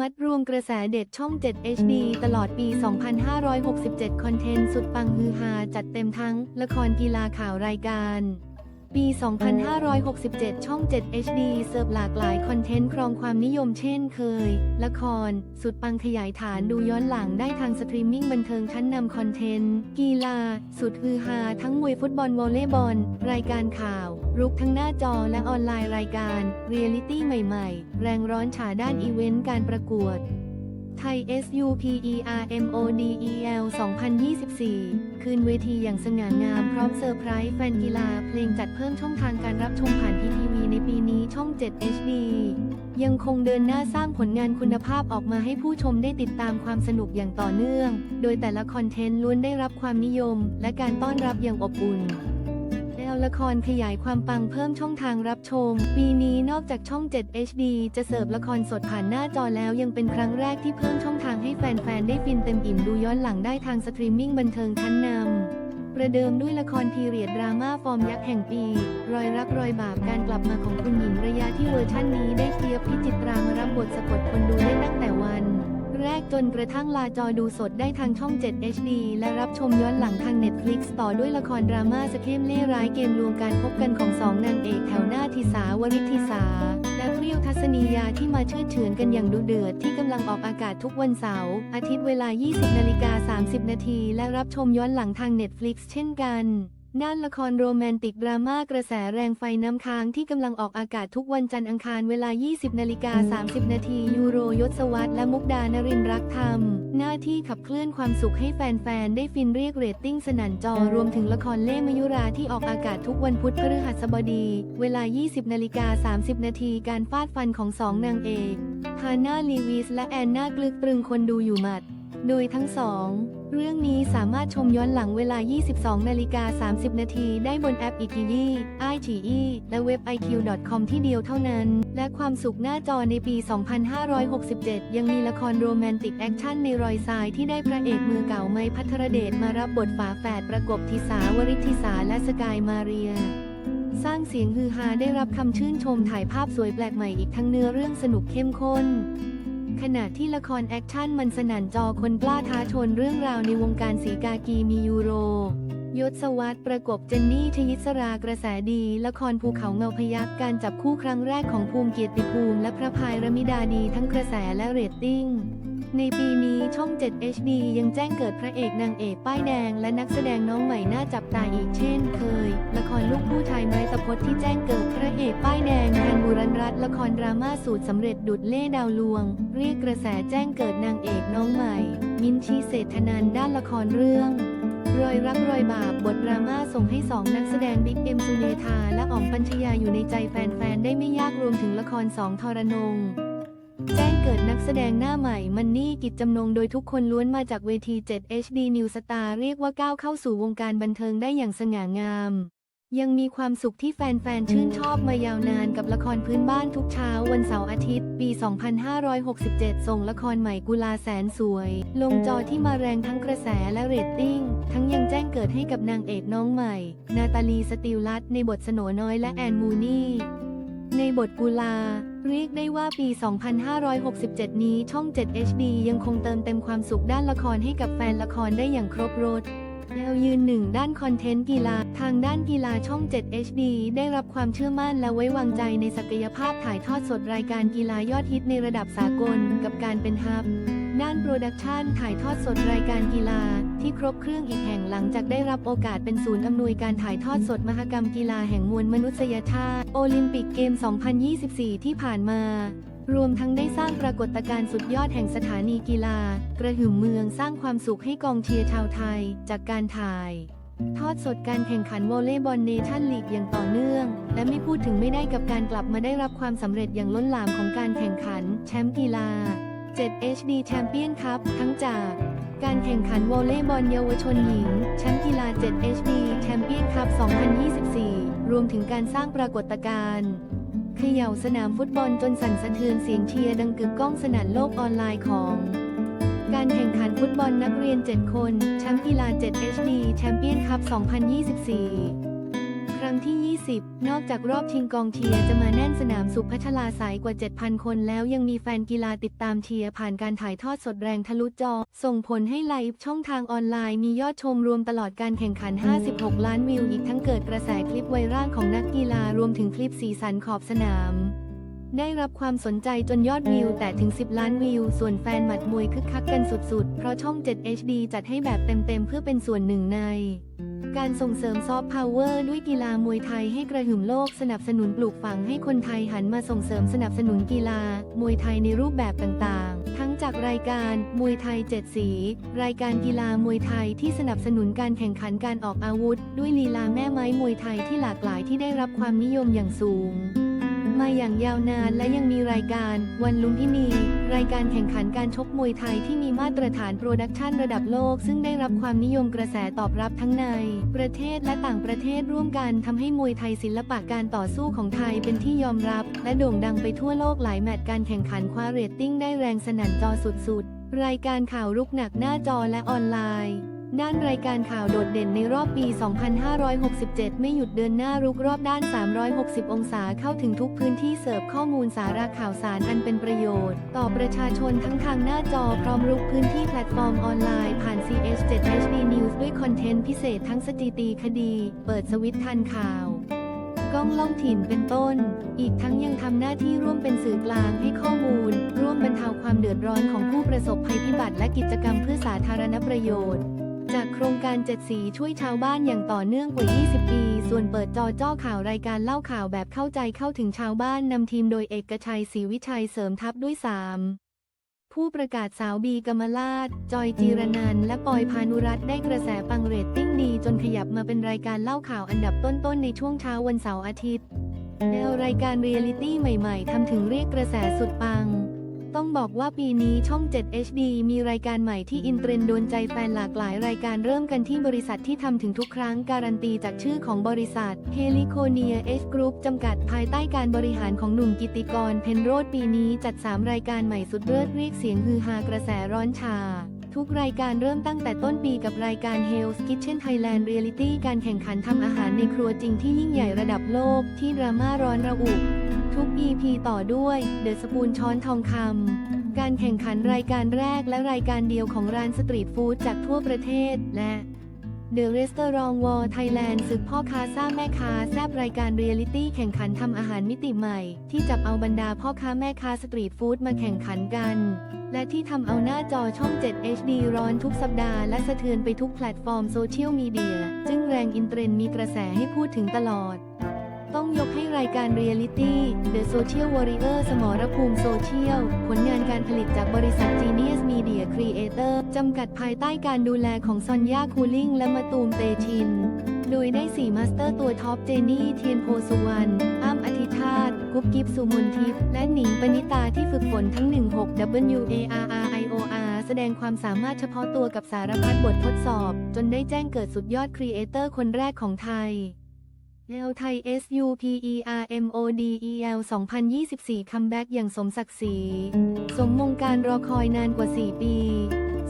มัดรวมกระแสเด็ดช่อง 7 HD ตลอดปี 2567 คอนเทนต์สุดปังฮือฮาจัดเต็มทั้ง ละครกีฬาข่าวรายการ ปี 2567 ช่อง 7 HD เสิร์ฟหลากหลายคอนเทนต์ครองความนิยมเช่นเคย ละคร สุดปังขยายฐานดูย้อนหลังได้ทางสตรีมมิ่งบันเทิงชั้นนำคอนเทนต์ กีฬา สุดฮือฮาทั้งมวยฟุตบอลวอลเลย์บอล รายการข่าว รุกทั้งหน้าจอและออนไลน์รายการ เรียลิตี้ใหม่ๆ แรงร้อนฉาด้านอีเวนต์การประกวด ไทย SUPERMODEL 2024 คืนเวทีอย่างสง่างามพร้อมเซอร์ไพรส์แฟนกีฬาเพลงจัดเพิ่มช่องทางการรับชมผ่านทีทีวีในปีนี้ช่อง 7 HD ยังคงเดินหน้าสร้างผลงานคุณภาพออกมาให้ผู้ชมได้ติดตามความสนุกอย่างต่อเนื่อง โดยแต่ละคอนเทนต์ล้วนได้รับความนิยม และการต้อนรับอย่างอบอุ่น แล้วละครขยายความปังเพิ่มช่องทางรับชม ปีนี้นอกจากช่อง 7 HD จะเสิร์ฟละครสดผ่านหน้าจอแล้วยังเป็นครั้งแรกที่เพิ่มช่องทางให้แฟน ๆ ได้ฟินเต็มอิ่มดูย้อนหลังได้ทางสตรีมมิ่งบันเทิงชั้นนำประเดิมด้วยละครพีเรียดดราม่าฟอร์มยักษ์แห่งปี รอยรักรอยบาปการกลับมาของคุณหญิงระยะที่เวอร์ชั่นนี้ได้เทียบพิจิตรามารับบทสะกดคนดูได้ตั้งแต่วัน แรกจนกระทั่งลาจอดูสดได้ทางช่อง 7 HD และรับชมย้อนหลังทาง Netflix ต่อด้วยละครดราม่าสะเข้มเล่ร้ายเกมลวงการพบกันของสองนางเอกแถวหน้าทิสาวริธิสา และเปรี้ยวทัศนียาที่มาเชื่อดเฉือนกันอย่างดุเดือดที่กำลังออกอากาศทุกวันเสาร์อาทิตย์เวลา 20นาฬิกา30 นาทีและรับชมย้อนหลังทาง Netflix เช่นกัน ด้านละครโรแมนติกดราม่ากระแสแรงไฟน้ำค้างที่กำลังออกอากาศทุกวันจันทร์อังคารเวลา 20 นาฬิกา 30 นาทียูโรยศวัตและมุกดานรินร์รักธรรม หน้าที่ขับเคลื่อนความสุขให้แฟน ๆ ได้ฟินเรียกเรตติ้งสนั่นจอรวมถึงละครเล่มยุราที่ออกอากาศทุกวันพุธพฤหัสบดี เวลา 20 นาฬิกา 30 นาทีการฟาดฟันของสองนางเอกฮาน่าลีวิสและแอนนากลึกตรึงคนดูอยู่หมัด โดยทั้งสอง เรื่องนี้สามารถชมย้อนหลังเวลา 22 นาฬิกา 30 นาทีได้บนแอปอีทียีไอทีอีและเว็บ iq.com ที่เดียวเท่านั้น และความสุขหน้าจอในปี 2567 ยังมีละครโรแมนติกแอคชั่นในรอยทรายที่ได้พระเอกมือเก่าไม้พัทรเดชมารับบทฝาแฝดประกบทิสาวริธิสาและสกายมาเรียสร้างเสียงฮือฮาได้รับคำชื่นชมถ่ายภาพสวยแปลกใหม่อีกทั้งเนื้อเรื่องสนุกเข้มข้น ขณะที่ละครแอคชั่นมันสนั่นจอคนกล้าท้าชนเรื่องราวในวงการสีกากีมียูโร ยศวัตรประกบเจนนี่ชยิสรากระแสดี ละครภูเขาเงาพยักการจับคู่ครั้งแรกของภูมิเกียรติภูมิและพระพายรมิดาดีทั้งกระแสและเรตติ้ง ในปีนี้ช่อง 7 HD ยังแจ้งเกิดพระเอกนางเอกป้ายแดง และนักแสดงน้องใหม่น่าจับตาอีกเช่นเคย ละครลูกผู้ชายไม้ตะพดที่แจ้งเกิดพระเอกป้ายแดงแทนบุรันรัตน์ละครดราม่าสูตรสำเร็จดุดเล่ดาวลวง เรียกกระแสแจ้งเกิดนางเอกน้องใหม่ มินชีเศรษฐนันท์ด้านละครเรื่องรอยรักรอยบาปบทดราม่าส่งให้สองนักแสดงบิ๊กเอ็มสุเนธาและอ๋อมปัญชยาอยู่ในใจแฟนๆได้ไม่ยากรวมถึงละครสองทรนง นักแสดงหน้าใหม่มันนี่กิจจำนงโดยทุกคนล้วนมาจากเวที 7 HD New Star เรียกว่าก้าวเข้าสู่วงการบันเทิงได้อย่างสง่างาม ยังมีความสุขที่แฟนๆ ชื่นชอบมายาวนานกับละครพื้นบ้านทุกเช้าวันเสาร์อาทิตย์ ปี 2567 ส่งละครใหม่กุลาแสนสวย ลงจอที่มาแรงทั้งกระแสและเรตติ้ง ทั้งยังแจ้งเกิดให้กับนางเอกน้องใหม่ นาตาลีสติลลัตในบทสโนน้อยและแอนมูนี่ ในบทกุลา เรียกได้ว่าปี 2567 นี้ช่อง 7 HD ยังคงเติมเต็มความสุขด้านละครให้กับแฟนละครได้อย่างครบรถแล้วยืนหนึ่งด้านคอนเทนต์กีฬา ทางด้านกีฬาช่อง 7 HD ได้รับความเชื่อมั่นและไว้วางใจในศักยภาพถ่ายทอดสดรายการกีฬายอดฮิตในระดับสากลกับการเป็นฮับ ด้านโปรดักชันถ่ายทอดสดรายการกีฬา ที่ครบเครื่องอีกแห่งหลังจากได้รับโอกาสเป็นศูนย์อำนวยการถ่ายทอดสดมหกรรมกีฬาแห่งมวลมนุษยชาติโอลิมปิกเกม 2024 ที่ผ่านมารวมทั้งได้สร้างปรากฏการณ์สุดยอดแห่งสถานีกีฬา กระหึ่มเมืองสร้างความสุขให้กองเชียร์ชาวไทย จากการถ่าย ทอดสดการแข่งขันวอลเลย์บอลเนชั่นลีกอย่างต่อเนื่อง และไม่พูดถึงไม่ได้กับการกลับมาได้รับความสำเร็จอย่างล้นหลามของการแข่งขัน แชมป์กีฬา 7 HD Champion Cup ทั้งจาก การแข่งขันวอลเลย์บอลเยาวชนหญิง แชมป์กีฬา 7 HD Champion Cup 2024 รวมถึงการสร้างปรากฏการณ์เขย่าสนามฟุตบอลจนสั่นสะเทือนเสียงเชียร์ดังกึกก้องสนานโลกออนไลน์ของ การแข่งขันฟุตบอลนักเรียน 7 คน แชมป์กีฬา 7 HD Champion Cup 2024 รั้งที่ 20 นอกจากรอบชิงกองเชียร์จะมาแน่นสนามสุพัชลาสายกว่า 7,000 คนแล้วยังมีแฟนกีฬาติดตามเชียร์ผ่านการถ่ายทอดสดแรงทะลุจอ ส่งผลให้ไลฟ์ช่องทางออนไลน์มียอดชมรวมตลอดการแข่งขัน 56 ล้านวิวอีกทั้งเกิดกระแสคลิปไวรัลของนักกีฬารวมถึงคลิปสีสันขอบสนาม ได้รับความสนใจจนยอดวิวแต่ถึง 10 ล้านวิว ส่วนแฟนหมัดมวยคึกคักกันสุดๆ เพราะช่อง 7 HD จัดให้แบบเต็มๆเพื่อเป็นส่วนหนึ่งใน การส่งเสริมซอฟต์พาวเวอร์ด้วยกีฬามวยไทยให้กระหึ่มโลกสนับสนุนปลูกฝังให้คนไทยหันมาส่งเสริมสนับสนุนกีฬามวยไทยในรูปแบบต่างๆ ทั้งจากรายการมวยไทยเจ็ดสี รายการกีฬามวยไทยที่สนับสนุนการแข่งขันการออกอาวุธ ด้วยลีลาแม่ไม้มวยไทยที่หลากหลายที่ได้รับความนิยมอย่างสูง มาอย่างยาวนานและยังมีรายการ วันลุมพินี รายการแข่งขันการชกมวยไทยที่มีมาตรฐานโปรดักชันระดับโลก ซึ่งได้รับความนิยมกระแสตอบรับทั้งใน ประเทศและต่างประเทศร่วมกันทำให้มวยไทยศิลปะการต่อสู้ของไทยเป็นที่ยอมรับ และโด่งดังไปทั่วโลกหลายแมตช์การแข่งขันคว้าเรตติ้งได้แรงสนั่นจอสุดๆรายการข่าวรุกหนักหน้าจอและออนไลน์ ด้านรายการข่าวโดดเด่นในรอบปี 2567 ไม่หยุดเดินหน้ารุกรอบด้าน 360 องศาเข้าถึงทุกพื้นที่เสิร์ฟข้อมูลสาระข่าวสารอันเป็นประโยชน์ ต่อประชาชนทั้งทางหน้าจอพร้อมรุกพื้นที่แพลตฟอร์มออนไลน์ผ่าน CS7 HD News ด้วยคอนเทนต์พิเศษทั้งสถิติคดี เปิดสวิตช์ทันข่าวกล้องล่องถิ่นเป็นต้น อีกทั้งยังทำหน้าที่ร่วมเป็นสื่อกลางให้ข้อมูล ร่วมบรรเทาความเดือดร้อนของผู้ประสบภัยพิบัติและกิจกรรมเพื่อสาธารณประโยชน์ จากโครงการเจ็ดสีช่วยชาวบ้านอย่างต่อเนื่องกว่า 20 ปี ส่วนเปิดจอจ้อข่าวรายการเล่าข่าวแบบเข้าใจเข้าถึงชาวบ้านนำทีมโดยเอกชัยศรีวิชัยเสริมทัพด้วย 3 ผู้ประกาศสาวบีกมลาด จอยจีรนัน และปอยพานุรัตน์ได้กระแสปังเรตติ้งดีจนขยับมาเป็นรายการเล่าข่าวอันดับต้นๆในช่วงเช้าวันเสาร์อาทิตย์แนวรายการเรียลิตี้ใหม่ ๆทำถึงเรียกกระแสสุดปัง ต้องบอกว่าปีนี้ช่อง 7 HD มีรายการใหม่ที่อินเทรนด์โดนใจแฟนหลากหลายรายการเริ่มกันที่บริษัทที่ทำถึงทุกครั้งการันตีจากชื่อของบริษัท h e l i c o n i a H Group จำกัดภายใต้การบริหารของหนุ่มกิติกร เพนโรดปีนี้จัด 3 รายการใหม่สุดเลิศเรียกเสียงฮือฮากระแสร้อนชาทุกรายการเริ่มตั้งแต่ต้นปีกับรายการ Hell's Kitchen Thailand Reality การแข่งขันทำอาหารในครัวจริงที่ยิ่งใหญ่ระดับโลกที่ดราม่าร้อนระอุ ทุก EP ต่อด้วย The Spoon ช้อนทองคำการแข่งขันรายการแรกและรายการเดียวของร้านสตรีทฟู้ดจากทั่วประเทศและ The Restaurant War Thailand ศึกพ่อค้าซ่าแม่ค้าแซบรายการเรียลิตี้แข่งขันทำอาหารมิติใหม่ ที่จับเอาบรรดาพ่อค้าแม่ค้าสตรีทฟู้ดมาแข่งขันกัน และที่ทำเอาหน้าจอช่อง 7 HD ร้อนทุกสัปดาห์และสะเทือนไปทุกแพลตฟอร์มโซเชียลมีเดีย จึงแรงอินเทรนด์มีกระแสให้พูดถึงตลอด ต้องยกให้รายการเรียลิตี้ The Social Warrior สมรภูมิโซเชียล ผลงานการผลิตจากบริษัท Genius Media Creator จำกัดภายใต้การดูแลของซอนยาคูลิงและมาตูมเตชิน โดยได้ 4 มาสเตอร์ตัวท็อปเจนี่เทียนโพสุวรรณอ้ำอธิธาตกุ๊บกิ๊บสุมนทิพย์และหนิงปณิตาที่ฝึกฝนทั้ง 16 W A R R I O R แสดงความสามารถเฉพาะตัวกับสารพัดบททดสอบ จนได้แจ้งเกิดสุดยอดครีเอเตอร์คนแรกของไทย แนวไทย SUPERMODEL 2024 คัมแบ็กอย่างสมศักดิ์ศรีสมมงการรอคอยนานกว่า 4 ปี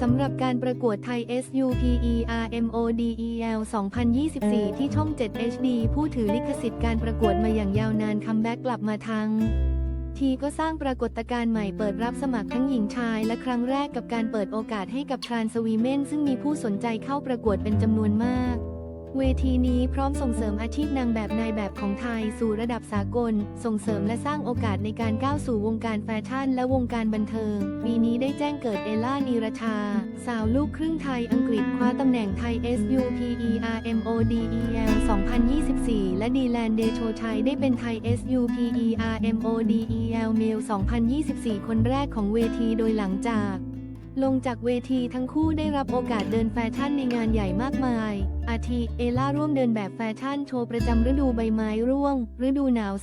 สำหรับการประกวดไทย SUPERMODEL 2024 ที่ช่อง 7 HD ผู้ถือลิขสิทธิ์การประกวดมาอย่างยาวนานคัมแบ็กกลับมาทั้งทีก็สร้างปรากฏการณ์ใหม่เปิดรับสมัครทั้งหญิงชาย และครั้งแรกกับการเปิดโอกาสให้กับทรานสวีเมนซึ่งมีผู้สนใจเข้าประกวดเป็นจำนวนมาก เวทีนี้พร้อมส่งเสริมอาชีพนางแบบนายแบบของไทยสู่ระดับสากล ส่งเสริมและสร้างโอกาสในการก้าวสู่วงการแฟชั่นและวงการบันเทิง ปีนี้ได้แจ้งเกิดเอล่านีรชา สาวลูกครึ่งไทยอังกฤษคว้าตำแหน่งไทย SUPERMODEL 2024 และดีแลนเดโชชัยได้เป็นไทย SUPERMODEL Male 2024 คนแรกของเวทีโดยหลังจาก ลงจากเวทีทั้งคู่ได้รับโอกาสเดินแฟชั่นในงานใหญ่มากมาย อาทิ เอล่าร่วมเดินแบบแฟชั่นโชว์ประจำฤดูใบไม้ร่วง ฤดูหนาว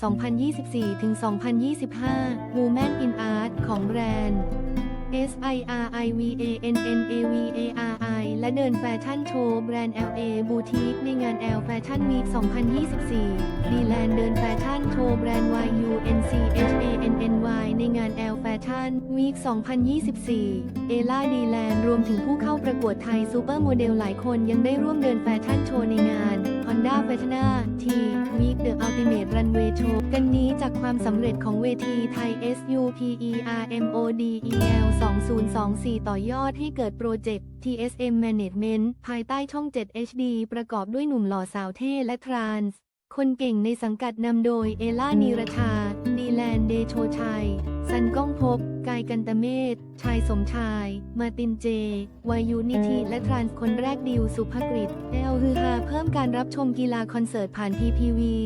2024-2025 Woman in Art ของแบรนด์ S I R I V A N N A V A R I และเดินแฟชั่นโชว์แบรนด์ LA Boutique ในงาน L Fashion Week 2024ดีแลนเดินแฟชั่นโชว์แบรนด์ Y U N C H A N DIY ในงาน L Fashion Week 2024 เอล่าดีแลนรวมถึงผู้เข้าประกวดไทยซูเปอร์โมเดลหลายคนยังได้ร่วมเดินแฟชั่นโชว์ในงาน Honda f a s h i o n a T ทีวีคเดอะอัลติเม e รันเวย์โชกันนี้จากความสำเร็จของเวทีไทย SUPERMODEL 2024 ต่อยอดให้เกิดโปรเจกต์ TSM Management ภายใต้ช่อง 7 HD ประกอบด้วยหนุ่มหล่อสาวเท่และทรานส์คนเก่งในสังกัดนำโดยเอล่านีรชา แลนเดโชชัย ซันก้องพบ กายกันตเมศชายสมชาย มาตินเจ วายุนิธิและทรานส์คนแรกดิวสุภกฤษแอลฮือฮาเพิ่มการรับชมกีฬาคอนเสิร์ตผ่านพีพีวี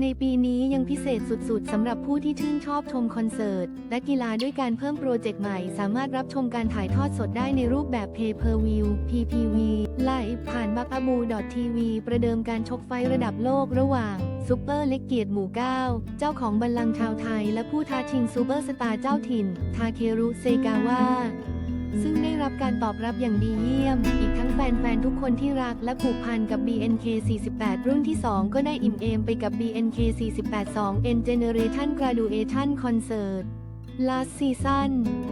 ในปีนี้ยังพิเศษสุดๆสำหรับผู้ที่ชื่นชอบชมคอนเสิร์ต และกีฬาด้วยการเพิ่มโปรเจกต์ใหม่ สามารถรับชมการถ่ายทอดสดได้ในรูปแบบ Pay Per View PPV ไลฟ์ผ่านบักอ b บูดอททีวีประเดิมการชกไฟระดับโลกระหว่างซูเปอร์เล็กเกียรติหมู่ 9 เจ้าของบัลลังก์ชาวไทย และผู้ท้าชิงซูเปอร์สตาร์เจ้าถิ่น ทาเครุเซกาวะ ซึ่งได้รับการตอบรับอย่างดีเยี่ยม อีกทั้งแฟนๆ ทุกคนที่รักและผูกพันกับ BNK 48รุ่นที่ 2 ก็ได้อิ่มเอมไปกับ BNK 48 2 N Generation Graduation Concert Last Season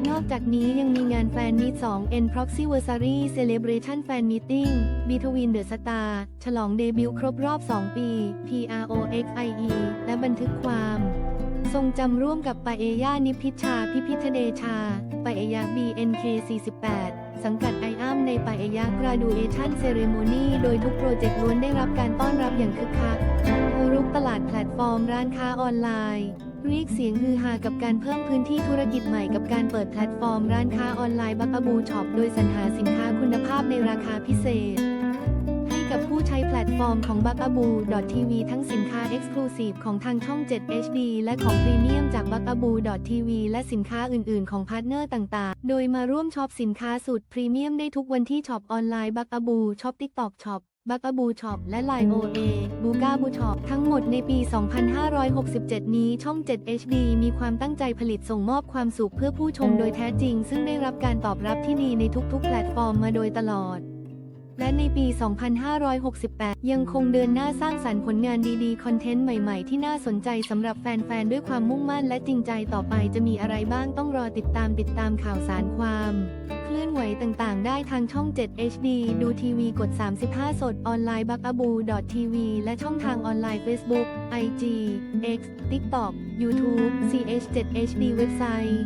นอกจากนี้ยังมีงานแฟนมีต2 N Proxyversary Celebration Fan Meeting Between the Star ฉลองเดบิวต์ครบรอบ 2 ปี PROXIE และบันทึกความ ทรงจำร่วมกับปาเอย่านิพิชชาพิพิธเดชาปาเอยา BNK 48 สังกัดไออัมในปาเอยา Graduation Ceremony โดยทุกโปรเจกต์ล้วนได้รับการต้อนรับอย่างคึกคักรุกตลาดแพลตฟอร์มร้านค้าออนไลน์เรียกเสียงฮือฮากับการเพิ่มพื้นที่ธุรกิจใหม่กับการเปิดแพลตฟอร์มร้านค้าออนไลน์บักอบูช็อปโดยสรรหาสินค้าคุณภาพในราคาพิเศษ ตฟอร์มของ b u g a b o o TV ทั้งสินค้า Exclusive ของทางช่อง 7 HD และของพรีเมียมจาก b u g a b o o TV และสินค้าอื่น ๆ ของพาร์ทเนอร์ต่าง ๆ โดยมาร่วมช็อปสินค้าสุดพรีเมียมได้ทุกวันที่ช็อปออนไลน์ b u g a b o o ช็อป TikTok ช็อป b u g a b o o Shop และ Line OA b u g a b o o Shop ทั้งหมดในปี 2567 นี้ช่อง 7 HD มีความตั้งใจผลิตส่งมอบความสุขเพื่อผู้ชมโดยแท้จริง ซึ่งได้รับการตอบรับที่ดีในทุกๆ แพลตฟอร์มมาโดยตลอด และในปี 2568 ยังคงเดินหน้าสร้างสรรค์ผลงานดีๆ คอนเทนต์ใหม่ๆ ที่น่าสนใจสำหรับแฟนๆ ด้วยความมุ่งมั่นและจริงใจต่อไปจะมีอะไรบ้างต้องรอติดตามติดตามข่าวสารความเคลื่อนไหวต่างๆ ได้ทางช่อง 7 HD ดูทีวีกด 35 สด ออนไลน์บักอบูดอททีวีและช่องทางออนไลน์ Facebook IG X TikTok YouTube CH7 HD เว็บไซต์